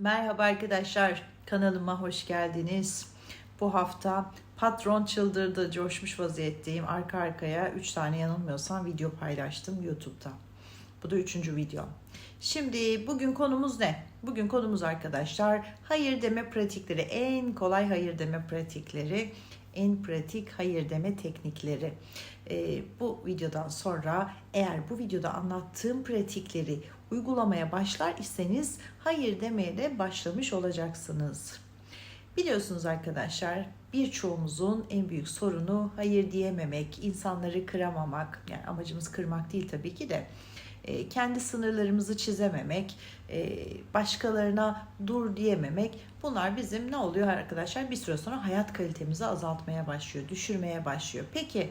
Merhaba arkadaşlar, kanalıma hoş geldiniz. Bu hafta patron çıldırdı, coşmuş vaziyetteyim. Arka arkaya 3 tane yanılmıyorsam video paylaştım YouTube'da. Bu da üçüncü video. Şimdi bugün konumuz ne? Bugün konumuz arkadaşlar hayır deme pratikleri. En kolay hayır deme pratikleri. En pratik hayır deme teknikleri. Ee, bu videodan sonra eğer bu videoda anlattığım pratikleri uygulamaya başlar iseniz hayır demeye de başlamış olacaksınız. Biliyorsunuz arkadaşlar birçoğumuzun en büyük sorunu hayır diyememek, insanları kıramamak. Yani amacımız kırmak değil tabii ki de e, kendi sınırlarımızı çizememek, e, başkalarına dur diyememek bunlar bizim ne oluyor arkadaşlar? Bir süre sonra hayat kalitemizi azaltmaya başlıyor, düşürmeye başlıyor. Peki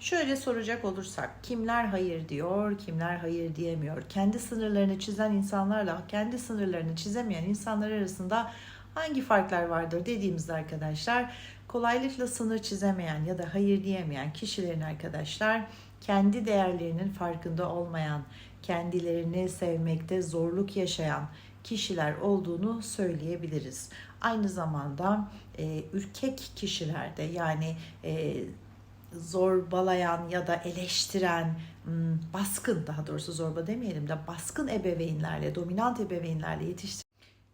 şöyle soracak olursak kimler hayır diyor, kimler hayır diyemiyor? Kendi sınırlarını çizen insanlarla kendi sınırlarını çizemeyen insanlar arasında hangi farklar vardır dediğimizde arkadaşlar kolaylıkla sınır çizemeyen ya da hayır diyemeyen kişilerin arkadaşlar kendi değerlerinin farkında olmayan, kendilerini sevmekte zorluk yaşayan kişiler olduğunu söyleyebiliriz. Aynı zamanda e, ürkek kişilerde yani e, zorbalayan ya da eleştiren, hmm, baskın daha doğrusu zorba demeyelim de baskın ebeveynlerle, dominant ebeveynlerle yetiştir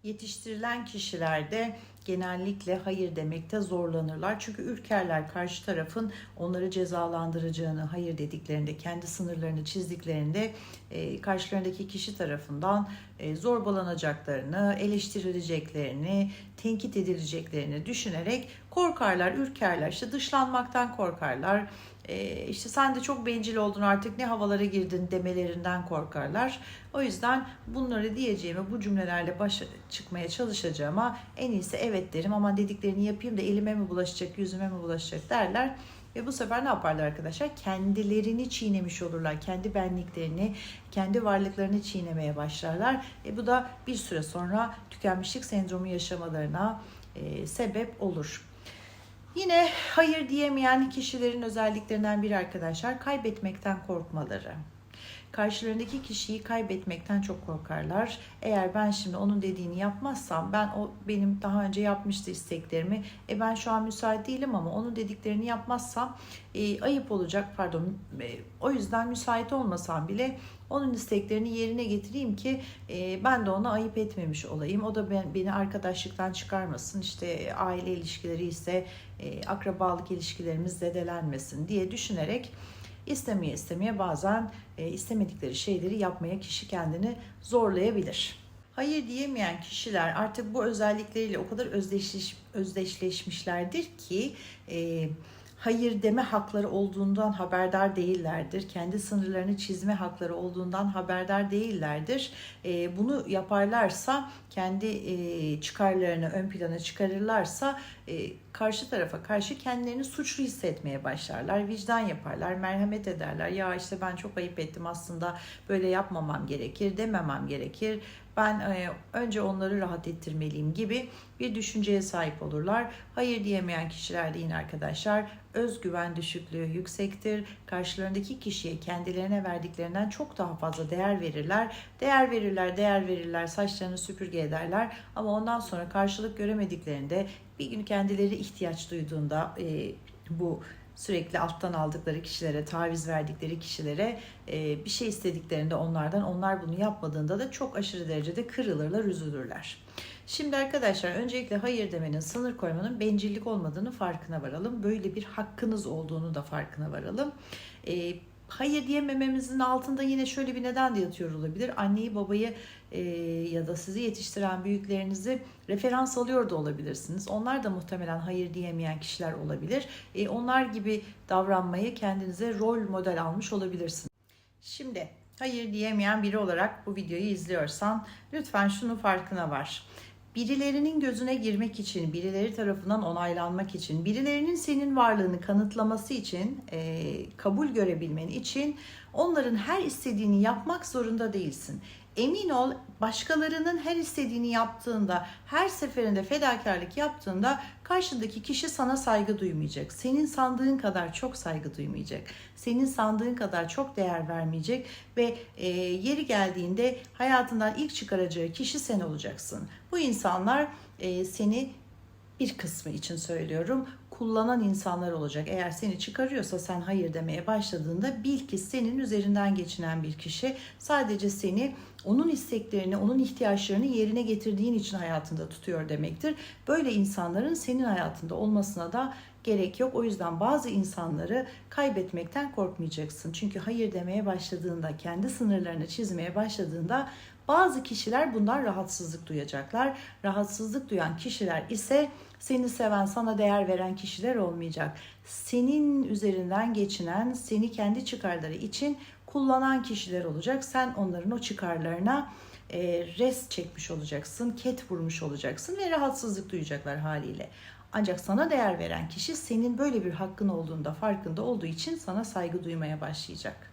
yetiştirilen kişilerde genellikle hayır demekte zorlanırlar. Çünkü ürkerler karşı tarafın onları cezalandıracağını hayır dediklerinde, kendi sınırlarını çizdiklerinde e, karşılarındaki kişi tarafından zorbalanacaklarını, eleştirileceklerini, tenkit edileceklerini düşünerek korkarlar, ürkerler. İşte dışlanmaktan korkarlar. E, işte sen de çok bencil oldun artık ne havalara girdin demelerinden korkarlar. O yüzden bunları diyeceğime bu cümlelerle başa çıkmaya çalışacağıma en iyisi evet derim ama dediklerini yapayım da elime mi bulaşacak, yüzüme mi bulaşacak derler. Ve bu sefer ne yaparlar arkadaşlar? Kendilerini çiğnemiş olurlar. Kendi benliklerini, kendi varlıklarını çiğnemeye başlarlar. E bu da bir süre sonra tükenmişlik sendromu yaşamalarına e, sebep olur. Yine hayır diyemeyen kişilerin özelliklerinden biri arkadaşlar kaybetmekten korkmaları. Karşılarındaki kişiyi kaybetmekten çok korkarlar. Eğer ben şimdi onun dediğini yapmazsam ben o benim daha önce yapmıştı isteklerimi. E ben şu an müsait değilim ama onun dediklerini yapmazsam e, ayıp olacak pardon. E, o yüzden müsait olmasam bile onun isteklerini yerine getireyim ki e, ben de ona ayıp etmemiş olayım. O da ben, beni arkadaşlıktan çıkarmasın. İşte aile ilişkileri ise e, akrabalık ilişkilerimiz zedelenmesin diye düşünerek istemeye istemeye bazen e, istemedikleri şeyleri yapmaya kişi kendini zorlayabilir. Hayır diyemeyen kişiler artık bu özellikleriyle o kadar özdeşleş, özdeşleşmişlerdir ki e, hayır deme hakları olduğundan haberdar değillerdir. Kendi sınırlarını çizme hakları olduğundan haberdar değillerdir. E, bunu yaparlarsa, kendi e, çıkarlarını ön plana çıkarırlarsa e, karşı tarafa karşı kendilerini suçlu hissetmeye başlarlar. Vicdan yaparlar, merhamet ederler. Ya işte ben çok ayıp ettim aslında böyle yapmamam gerekir, dememem gerekir. Ben e, önce onları rahat ettirmeliyim gibi bir düşünceye sahip olurlar. Hayır diyemeyen kişilerde yine arkadaşlar özgüven düşüklüğü yüksektir. Karşılarındaki kişiye kendilerine verdiklerinden çok daha fazla değer verirler. Değer verirler, değer verirler, saçlarını süpürge ederler. Ama ondan sonra karşılık göremediklerinde bir gün kendileri ihtiyaç duyduğunda e, bu sürekli alttan aldıkları kişilere, taviz verdikleri kişilere e, bir şey istediklerinde onlardan onlar bunu yapmadığında da çok aşırı derecede kırılırlar, üzülürler. Şimdi arkadaşlar öncelikle hayır demenin, sınır koymanın bencillik olmadığını farkına varalım. Böyle bir hakkınız olduğunu da farkına varalım. E, hayır diyemememizin altında yine şöyle bir neden de yatıyor olabilir. Anneyi babayı e, ya da sizi yetiştiren büyüklerinizi referans alıyor da olabilirsiniz. Onlar da muhtemelen hayır diyemeyen kişiler olabilir. E, onlar gibi davranmayı kendinize rol model almış olabilirsiniz. Şimdi hayır diyemeyen biri olarak bu videoyu izliyorsan lütfen şunun farkına var birilerinin gözüne girmek için, birileri tarafından onaylanmak için, birilerinin senin varlığını kanıtlaması için, e, kabul görebilmen için onların her istediğini yapmak zorunda değilsin. Emin ol başkalarının her istediğini yaptığında, her seferinde fedakarlık yaptığında karşındaki kişi sana saygı duymayacak. Senin sandığın kadar çok saygı duymayacak. Senin sandığın kadar çok değer vermeyecek ve e, yeri geldiğinde hayatından ilk çıkaracağı kişi sen olacaksın. Bu insanlar e, seni bir kısmı için söylüyorum kullanan insanlar olacak. Eğer seni çıkarıyorsa sen hayır demeye başladığında bil ki senin üzerinden geçinen bir kişi sadece seni onun isteklerini, onun ihtiyaçlarını yerine getirdiğin için hayatında tutuyor demektir. Böyle insanların senin hayatında olmasına da gerek yok. O yüzden bazı insanları kaybetmekten korkmayacaksın. Çünkü hayır demeye başladığında, kendi sınırlarını çizmeye başladığında bazı kişiler bundan rahatsızlık duyacaklar. Rahatsızlık duyan kişiler ise seni seven, sana değer veren kişiler olmayacak. Senin üzerinden geçinen, seni kendi çıkarları için kullanan kişiler olacak. Sen onların o çıkarlarına e, res çekmiş olacaksın, ket vurmuş olacaksın ve rahatsızlık duyacaklar haliyle. Ancak sana değer veren kişi senin böyle bir hakkın olduğunda farkında olduğu için sana saygı duymaya başlayacak.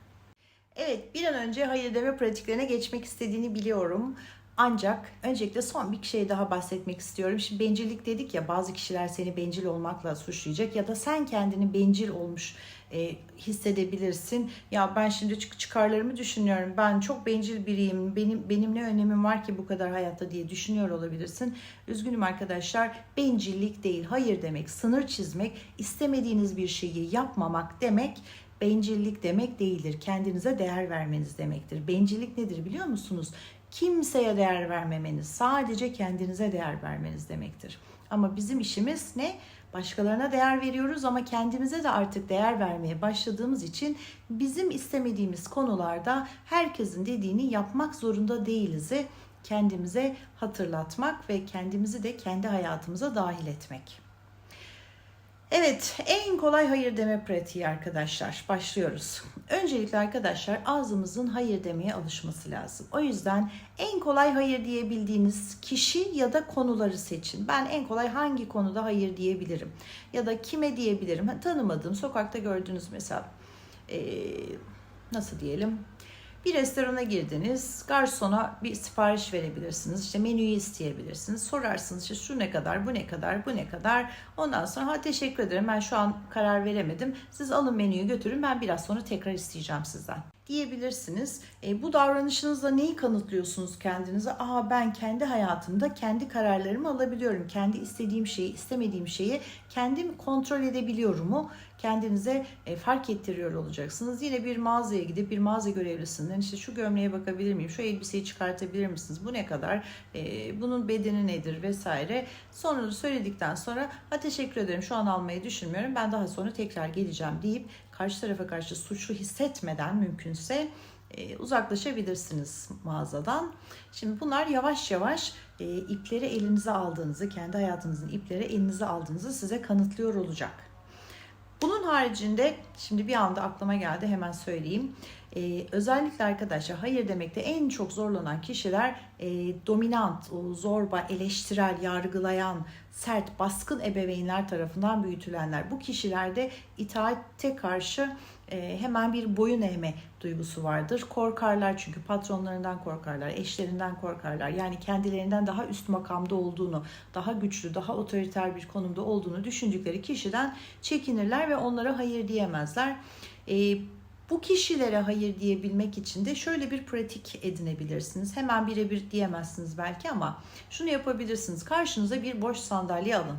Evet, bir an önce hayır deme pratiklerine geçmek istediğini biliyorum. Ancak öncelikle son bir şey daha bahsetmek istiyorum. Şimdi bencillik dedik ya bazı kişiler seni bencil olmakla suçlayacak ya da sen kendini bencil olmuş e, hissedebilirsin. Ya ben şimdi çık çıkarlarımı düşünüyorum. Ben çok bencil biriyim. Benim benim ne önemim var ki bu kadar hayatta diye düşünüyor olabilirsin. Üzgünüm arkadaşlar. Bencillik değil, hayır demek, sınır çizmek, istemediğiniz bir şeyi yapmamak demek bencillik demek değildir. Kendinize değer vermeniz demektir. Bencillik nedir biliyor musunuz? Kimseye değer vermemeniz, sadece kendinize değer vermeniz demektir. Ama bizim işimiz ne? Başkalarına değer veriyoruz ama kendimize de artık değer vermeye başladığımız için bizim istemediğimiz konularda herkesin dediğini yapmak zorunda değiliz'i kendimize hatırlatmak ve kendimizi de kendi hayatımıza dahil etmek. Evet, en kolay hayır deme pratiği arkadaşlar. Başlıyoruz. Öncelikle arkadaşlar ağzımızın hayır demeye alışması lazım. O yüzden en kolay hayır diyebildiğiniz kişi ya da konuları seçin. Ben en kolay hangi konuda hayır diyebilirim? Ya da kime diyebilirim? Tanımadığım, sokakta gördüğünüz mesela ee, nasıl diyelim? Bir restorana girdiniz, garsona bir sipariş verebilirsiniz. İşte menüyü isteyebilirsiniz. Sorarsınız işte şu ne kadar, bu ne kadar, bu ne kadar. Ondan sonra ha teşekkür ederim ben şu an karar veremedim. Siz alın menüyü götürün ben biraz sonra tekrar isteyeceğim sizden diyebilirsiniz. E, bu davranışınızla neyi kanıtlıyorsunuz kendinize? Aa ben kendi hayatımda kendi kararlarımı alabiliyorum. Kendi istediğim şeyi, istemediğim şeyi kendim kontrol edebiliyorum mu? Kendinize e, fark ettiriyor olacaksınız. Yine bir mağazaya gidip bir mağaza görevlisinden işte şu gömleğe bakabilir miyim? Şu elbiseyi çıkartabilir misiniz? Bu ne kadar? E, bunun bedeni nedir vesaire. Sonra söyledikten sonra ha teşekkür ederim şu an almayı düşünmüyorum. Ben daha sonra tekrar geleceğim deyip karşı tarafa karşı suçlu hissetmeden mümkünse e, uzaklaşabilirsiniz mağazadan. Şimdi bunlar yavaş yavaş e, ipleri elinize aldığınızı, kendi hayatınızın ipleri elinize aldığınızı size kanıtlıyor olacak. Bunun haricinde şimdi bir anda aklıma geldi hemen söyleyeyim. Ee, özellikle arkadaşlar hayır demekte en çok zorlanan kişiler e, dominant, o zorba, eleştirel, yargılayan, sert, baskın ebeveynler tarafından büyütülenler. Bu kişilerde itaatte karşı e, hemen bir boyun eğme duygusu vardır. Korkarlar çünkü patronlarından korkarlar, eşlerinden korkarlar. Yani kendilerinden daha üst makamda olduğunu, daha güçlü, daha otoriter bir konumda olduğunu düşündükleri kişiden çekinirler ve onlara hayır diyemezler. E, bu kişilere hayır diyebilmek için de şöyle bir pratik edinebilirsiniz. Hemen birebir diyemezsiniz belki ama şunu yapabilirsiniz. Karşınıza bir boş sandalye alın.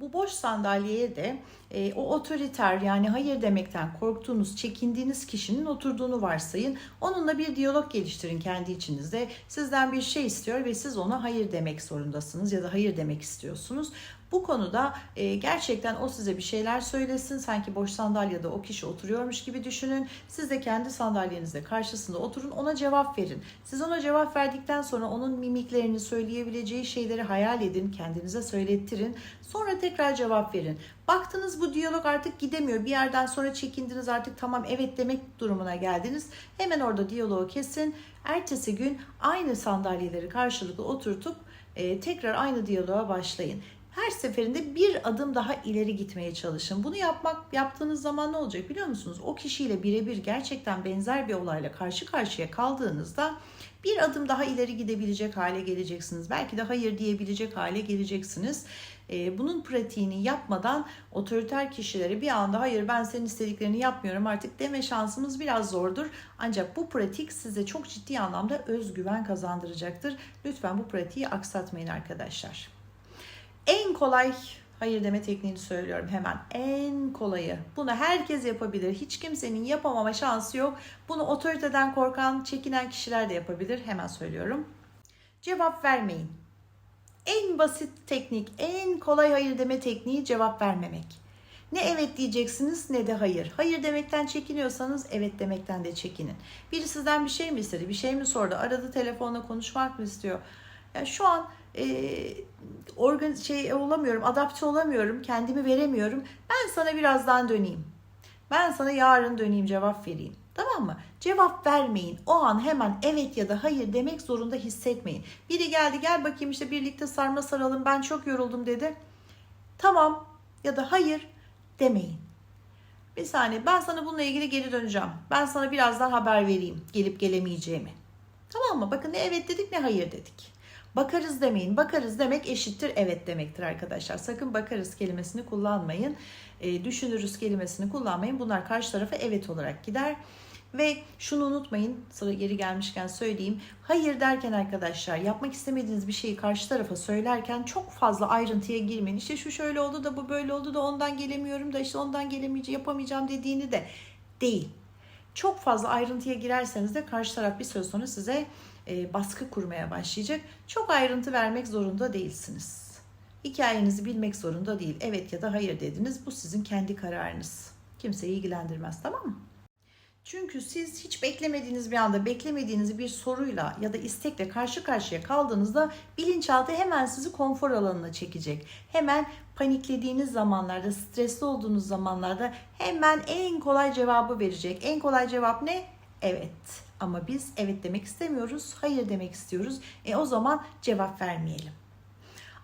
Bu boş sandalyeye de e, o otoriter yani hayır demekten korktuğunuz, çekindiğiniz kişinin oturduğunu varsayın. Onunla bir diyalog geliştirin kendi içinizde. Sizden bir şey istiyor ve siz ona hayır demek zorundasınız ya da hayır demek istiyorsunuz. Bu konuda e, gerçekten o size bir şeyler söylesin. Sanki boş sandalyede o kişi oturuyormuş gibi düşünün. Siz de kendi sandalyenizde karşısında oturun ona cevap verin. Siz ona cevap verdikten sonra onun mimiklerini söyleyebileceği şeyleri hayal edin. Kendinize söylettirin. Sonra tekrar cevap verin. Baktınız bu diyalog artık gidemiyor. Bir yerden sonra çekindiniz artık tamam evet demek durumuna geldiniz. Hemen orada diyaloğu kesin. Ertesi gün aynı sandalyeleri karşılıklı oturtup e, tekrar aynı diyaloğa başlayın. Her seferinde bir adım daha ileri gitmeye çalışın. Bunu yapmak yaptığınız zaman ne olacak biliyor musunuz? O kişiyle birebir gerçekten benzer bir olayla karşı karşıya kaldığınızda bir adım daha ileri gidebilecek hale geleceksiniz. Belki de hayır diyebilecek hale geleceksiniz. Ee, bunun pratiğini yapmadan otoriter kişilere bir anda hayır ben senin istediklerini yapmıyorum artık deme şansımız biraz zordur. Ancak bu pratik size çok ciddi anlamda özgüven kazandıracaktır. Lütfen bu pratiği aksatmayın arkadaşlar. En kolay hayır deme tekniğini söylüyorum hemen. En kolayı. Bunu herkes yapabilir. Hiç kimsenin yapamama şansı yok. Bunu otoriteden korkan, çekinen kişiler de yapabilir. Hemen söylüyorum. Cevap vermeyin. En basit teknik, en kolay hayır deme tekniği cevap vermemek. Ne evet diyeceksiniz ne de hayır. Hayır demekten çekiniyorsanız evet demekten de çekinin. Biri sizden bir şey mi istedi, bir şey mi sordu, aradı telefonla konuşmak mı istiyor? Yani şu an e, organ şey olamıyorum, adapte olamıyorum, kendimi veremiyorum. Ben sana birazdan döneyim. Ben sana yarın döneyim cevap vereyim. Tamam mı? Cevap vermeyin. O an hemen evet ya da hayır demek zorunda hissetmeyin. Biri geldi gel bakayım işte birlikte sarma saralım ben çok yoruldum dedi. Tamam ya da hayır demeyin. Bir saniye ben sana bununla ilgili geri döneceğim. Ben sana birazdan haber vereyim gelip gelemeyeceğimi. Tamam mı? Bakın ne evet dedik ne hayır dedik. Bakarız demeyin. Bakarız demek eşittir evet demektir arkadaşlar. Sakın bakarız kelimesini kullanmayın. E, düşünürüz kelimesini kullanmayın. Bunlar karşı tarafa evet olarak gider. Ve şunu unutmayın, sıra geri gelmişken söyleyeyim. Hayır derken arkadaşlar yapmak istemediğiniz bir şeyi karşı tarafa söylerken çok fazla ayrıntıya girmeyin. İşte şu şöyle oldu da bu böyle oldu da ondan gelemiyorum da işte ondan gelemeyeceğim yapamayacağım dediğini de değil. Çok fazla ayrıntıya girerseniz de karşı taraf bir süre sonra size e, baskı kurmaya başlayacak. Çok ayrıntı vermek zorunda değilsiniz. Hikayenizi bilmek zorunda değil. Evet ya da hayır dediniz. Bu sizin kendi kararınız. Kimseyi ilgilendirmez tamam mı? Çünkü siz hiç beklemediğiniz bir anda beklemediğiniz bir soruyla ya da istekle karşı karşıya kaldığınızda bilinçaltı hemen sizi konfor alanına çekecek. Hemen paniklediğiniz zamanlarda, stresli olduğunuz zamanlarda hemen en kolay cevabı verecek. En kolay cevap ne? Evet. Ama biz evet demek istemiyoruz, hayır demek istiyoruz. E o zaman cevap vermeyelim.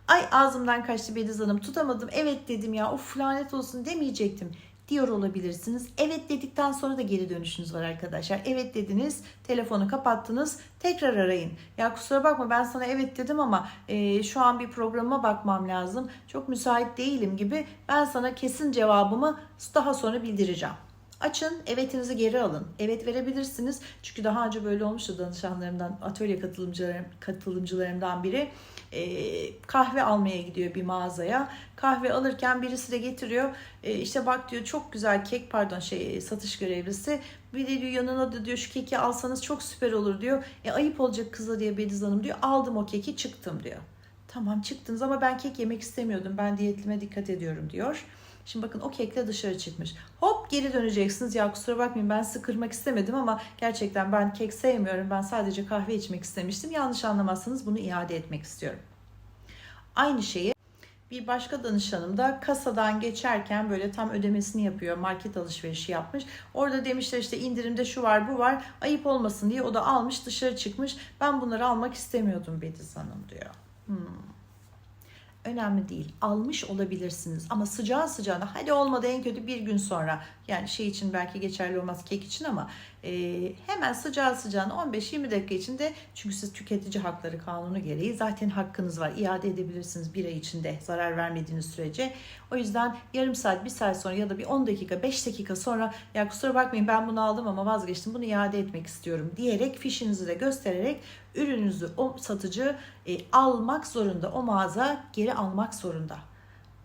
Ay ağzımdan kaçtı Bediz Hanım tutamadım evet dedim ya of lanet olsun demeyecektim diyor olabilirsiniz. Evet dedikten sonra da geri dönüşünüz var arkadaşlar. Evet dediniz, telefonu kapattınız, tekrar arayın. Ya kusura bakma ben sana evet dedim ama e, şu an bir programa bakmam lazım. Çok müsait değilim gibi ben sana kesin cevabımı daha sonra bildireceğim. Açın, evetinizi geri alın. Evet verebilirsiniz. Çünkü daha önce böyle olmuştu danışanlarımdan, atölye katılımcılarım, katılımcılarımdan biri e, kahve almaya gidiyor bir mağazaya. Kahve alırken birisi de getiriyor. E, işte bak diyor çok güzel kek pardon şey satış görevlisi. Bir de diyor yanına da diyor şu keki alsanız çok süper olur diyor. E ayıp olacak kıza diye Bediz Hanım diyor. Aldım o keki çıktım diyor. Tamam çıktınız ama ben kek yemek istemiyordum. Ben diyetlime dikkat ediyorum diyor. Şimdi bakın o kekle dışarı çıkmış. Hop geri döneceksiniz. Ya kusura bakmayın ben sizi kırmak istemedim ama gerçekten ben kek sevmiyorum. Ben sadece kahve içmek istemiştim. Yanlış anlamazsanız bunu iade etmek istiyorum. Aynı şeyi bir başka danışanım da kasadan geçerken böyle tam ödemesini yapıyor. Market alışverişi yapmış. Orada demişler işte indirimde şu var bu var. Ayıp olmasın diye o da almış dışarı çıkmış. Ben bunları almak istemiyordum Bediz Hanım diyor. Hmm önemli değil. Almış olabilirsiniz ama sıcağı sıcağına hadi olmadı en kötü bir gün sonra yani şey için belki geçerli olmaz kek için ama e, hemen sıcağı sıcağına 15-20 dakika içinde çünkü siz tüketici hakları kanunu gereği zaten hakkınız var. iade edebilirsiniz bir ay içinde zarar vermediğiniz sürece. O yüzden yarım saat, bir saat sonra ya da bir 10 dakika, 5 dakika sonra ya kusura bakmayın ben bunu aldım ama vazgeçtim bunu iade etmek istiyorum diyerek fişinizi de göstererek ürününüzü o satıcı e, almak zorunda. O mağaza geri almak zorunda.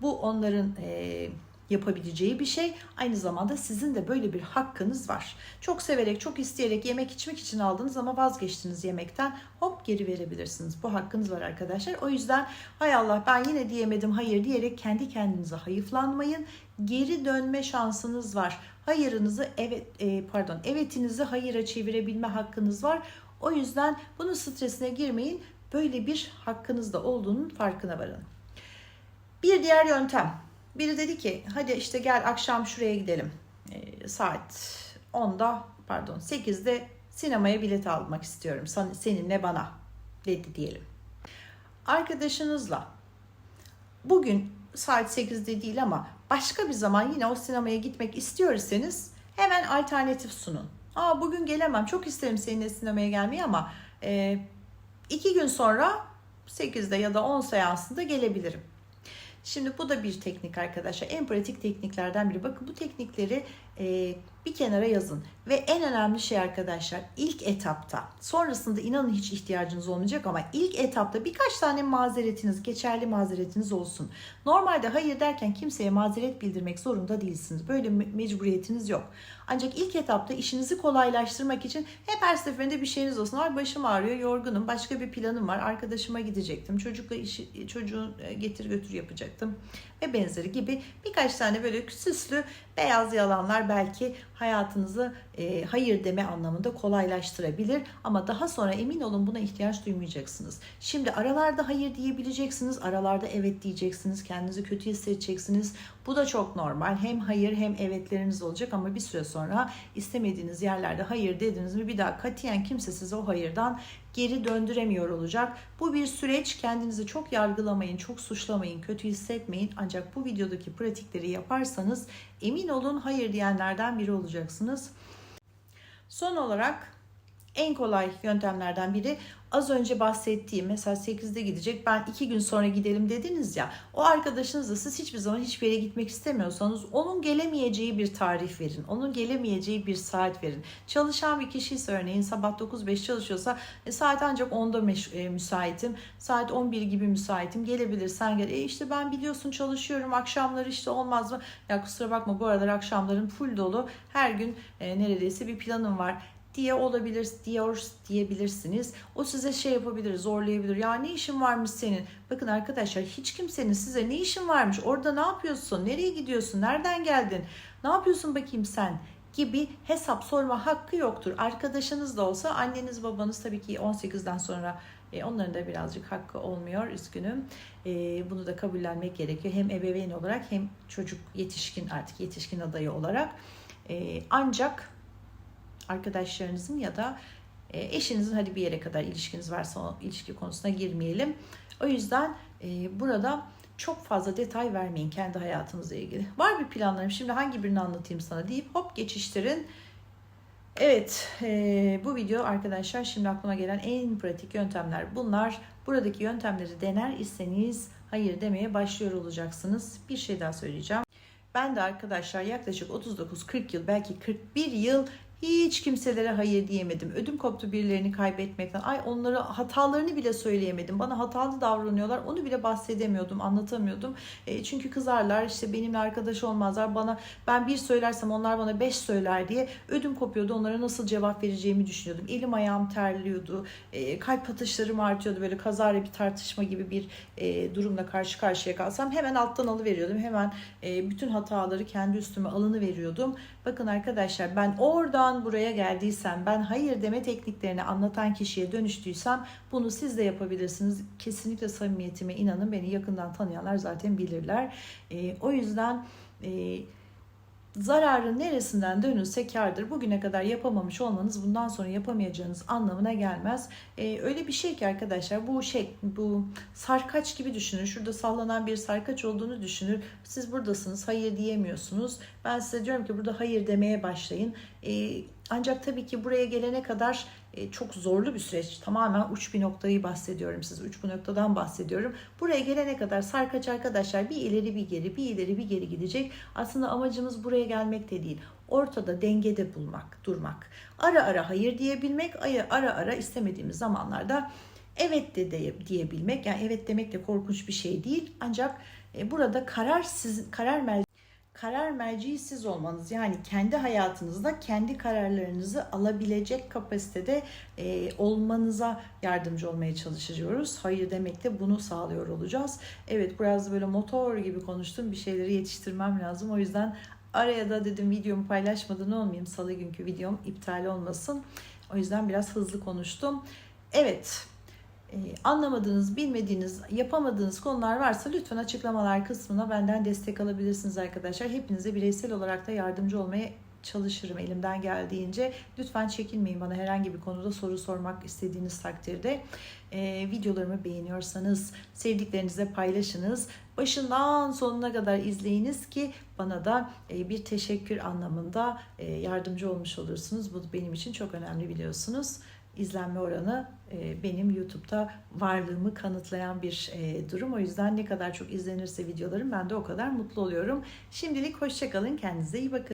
Bu onların e, yapabileceği bir şey. Aynı zamanda sizin de böyle bir hakkınız var. Çok severek, çok isteyerek yemek içmek için aldınız ama vazgeçtiniz yemekten. Hop geri verebilirsiniz. Bu hakkınız var arkadaşlar. O yüzden hay Allah ben yine diyemedim hayır diyerek kendi kendinize hayıflanmayın. Geri dönme şansınız var. Hayırınızı evet e, pardon evetinizi hayıra çevirebilme hakkınız var. O yüzden bunun stresine girmeyin. Böyle bir hakkınız da olduğunun farkına varın. Bir diğer yöntem. Biri dedi ki hadi işte gel akşam şuraya gidelim. E, saat 10'da pardon 8'de sinemaya bilet almak istiyorum seninle bana dedi diyelim. Arkadaşınızla bugün saat 8'de değil ama başka bir zaman yine o sinemaya gitmek istiyorsanız hemen alternatif sunun. Aa bugün gelemem çok isterim seninle sinemaya gelmeyi ama e, iki gün sonra 8'de ya da 10 seansında gelebilirim. Şimdi bu da bir teknik arkadaşlar. En pratik tekniklerden biri. Bakın bu teknikleri e, bir kenara yazın. Ve en önemli şey arkadaşlar ilk etapta sonrasında inanın hiç ihtiyacınız olmayacak ama ilk etapta birkaç tane mazeretiniz, geçerli mazeretiniz olsun. Normalde hayır derken kimseye mazeret bildirmek zorunda değilsiniz. Böyle me- mecburiyetiniz yok. Ancak ilk etapta işinizi kolaylaştırmak için hep her seferinde bir şeyiniz olsun. Ay başım ağrıyor, yorgunum, başka bir planım var, arkadaşıma gidecektim, çocukla işi, çocuğun e, getir götür yapacaktım ve benzeri gibi birkaç tane böyle süslü beyaz yalanlar belki hayatınızı e, hayır deme anlamında kolaylaştırabilir ama daha sonra emin olun buna ihtiyaç duymayacaksınız. Şimdi aralarda hayır diyebileceksiniz, aralarda evet diyeceksiniz, kendinizi kötü hissedeceksiniz. Bu da çok normal. Hem hayır hem evetleriniz olacak ama bir süre sonra istemediğiniz yerlerde hayır dediniz mi bir daha katiyen kimse size o hayırdan geri döndüremiyor olacak. Bu bir süreç. Kendinizi çok yargılamayın, çok suçlamayın, kötü hissetmeyin. Ancak bu videodaki pratikleri yaparsanız emin olun hayır diyenlerden biri olacaksınız. Son olarak en kolay yöntemlerden biri az önce bahsettiğim mesela 8'de gidecek ben 2 gün sonra gidelim dediniz ya o arkadaşınızla siz hiçbir zaman hiçbir yere gitmek istemiyorsanız onun gelemeyeceği bir tarih verin. Onun gelemeyeceği bir saat verin. Çalışan bir kişiyse örneğin sabah 9-5 çalışıyorsa e, saat ancak 10'da meş- e, müsaitim. Saat 11 gibi müsaitim. Gelebilirsen gel. E işte ben biliyorsun çalışıyorum. Akşamları işte olmaz mı? Ya kusura bakma bu aralar akşamların full dolu. Her gün e, neredeyse bir planım var diye olabilir diyor diyebilirsiniz. O size şey yapabilir, zorlayabilir. Ya ne işin varmış senin? Bakın arkadaşlar hiç kimsenin size ne işin varmış? Orada ne yapıyorsun? Nereye gidiyorsun? Nereden geldin? Ne yapıyorsun bakayım sen? gibi hesap sorma hakkı yoktur. Arkadaşınız da olsa anneniz babanız tabii ki 18'den sonra e, onların da birazcık hakkı olmuyor üzgünüm. E, bunu da kabullenmek gerekiyor. Hem ebeveyn olarak hem çocuk yetişkin artık yetişkin adayı olarak. E, ancak arkadaşlarınızın ya da e, eşinizin hadi bir yere kadar ilişkiniz varsa o ilişki konusuna girmeyelim. O yüzden e, burada çok fazla detay vermeyin kendi hayatınızla ilgili. Var bir planlarım şimdi hangi birini anlatayım sana deyip hop geçiştirin. Evet e, bu video arkadaşlar şimdi aklıma gelen en pratik yöntemler bunlar. Buradaki yöntemleri dener iseniz hayır demeye başlıyor olacaksınız. Bir şey daha söyleyeceğim. Ben de arkadaşlar yaklaşık 39-40 yıl belki 41 yıl hiç kimselere hayır diyemedim. Ödüm koptu birilerini kaybetmekten. Ay onlara hatalarını bile söyleyemedim. Bana hatalı davranıyorlar. Onu bile bahsedemiyordum, anlatamıyordum. E, çünkü kızarlar işte benimle arkadaş olmazlar. Bana ben bir söylersem onlar bana beş söyler diye ödüm kopuyordu. Onlara nasıl cevap vereceğimi düşünüyordum. Elim ayağım terliyordu. E, kalp atışlarım artıyordu. Böyle kazara bir tartışma gibi bir e, durumla karşı karşıya kalsam hemen alttan alıveriyordum. Hemen e, bütün hataları kendi üstüme alını veriyordum. Bakın arkadaşlar ben oradan buraya geldiysem, ben hayır deme tekniklerini anlatan kişiye dönüştüysem bunu siz de yapabilirsiniz. Kesinlikle samimiyetime inanın beni yakından tanıyanlar zaten bilirler. E, o yüzden e, zararın neresinden dönülse kardır. Bugüne kadar yapamamış olmanız bundan sonra yapamayacağınız anlamına gelmez. Ee, öyle bir şey ki arkadaşlar bu şey bu sarkaç gibi düşünün. Şurada sallanan bir sarkaç olduğunu düşünür. Siz buradasınız hayır diyemiyorsunuz. Ben size diyorum ki burada hayır demeye başlayın. Ee, ancak tabii ki buraya gelene kadar çok zorlu bir süreç. Tamamen uç bir noktayı bahsediyorum size. Uç bir noktadan bahsediyorum. Buraya gelene kadar sarkaç arkadaşlar bir ileri bir geri, bir ileri bir geri gidecek. Aslında amacımız buraya gelmek de değil. Ortada dengede bulmak, durmak. Ara ara hayır diyebilmek, ara ara istemediğimiz zamanlarda evet de, de diyebilmek. Yani evet demek de korkunç bir şey değil. Ancak e, burada karar siz karar karar merci siz olmanız yani kendi hayatınızda kendi kararlarınızı alabilecek kapasitede e, olmanıza yardımcı olmaya çalışıyoruz. Hayır demekle bunu sağlıyor olacağız. Evet biraz böyle motor gibi konuştum bir şeyleri yetiştirmem lazım o yüzden araya da dedim videomu paylaşmadan olmayayım salı günkü videom iptal olmasın. O yüzden biraz hızlı konuştum. Evet anlamadığınız, bilmediğiniz, yapamadığınız konular varsa lütfen açıklamalar kısmına benden destek alabilirsiniz arkadaşlar. Hepinize bireysel olarak da yardımcı olmaya çalışırım elimden geldiğince. Lütfen çekinmeyin bana herhangi bir konuda soru sormak istediğiniz takdirde. Ee, videolarımı beğeniyorsanız sevdiklerinizle paylaşınız. Başından sonuna kadar izleyiniz ki bana da e, bir teşekkür anlamında e, yardımcı olmuş olursunuz. Bu benim için çok önemli biliyorsunuz. İzlenme oranı e, benim YouTube'da varlığımı kanıtlayan bir e, durum. O yüzden ne kadar çok izlenirse videolarım ben de o kadar mutlu oluyorum. Şimdilik hoşçakalın. Kendinize iyi bakın.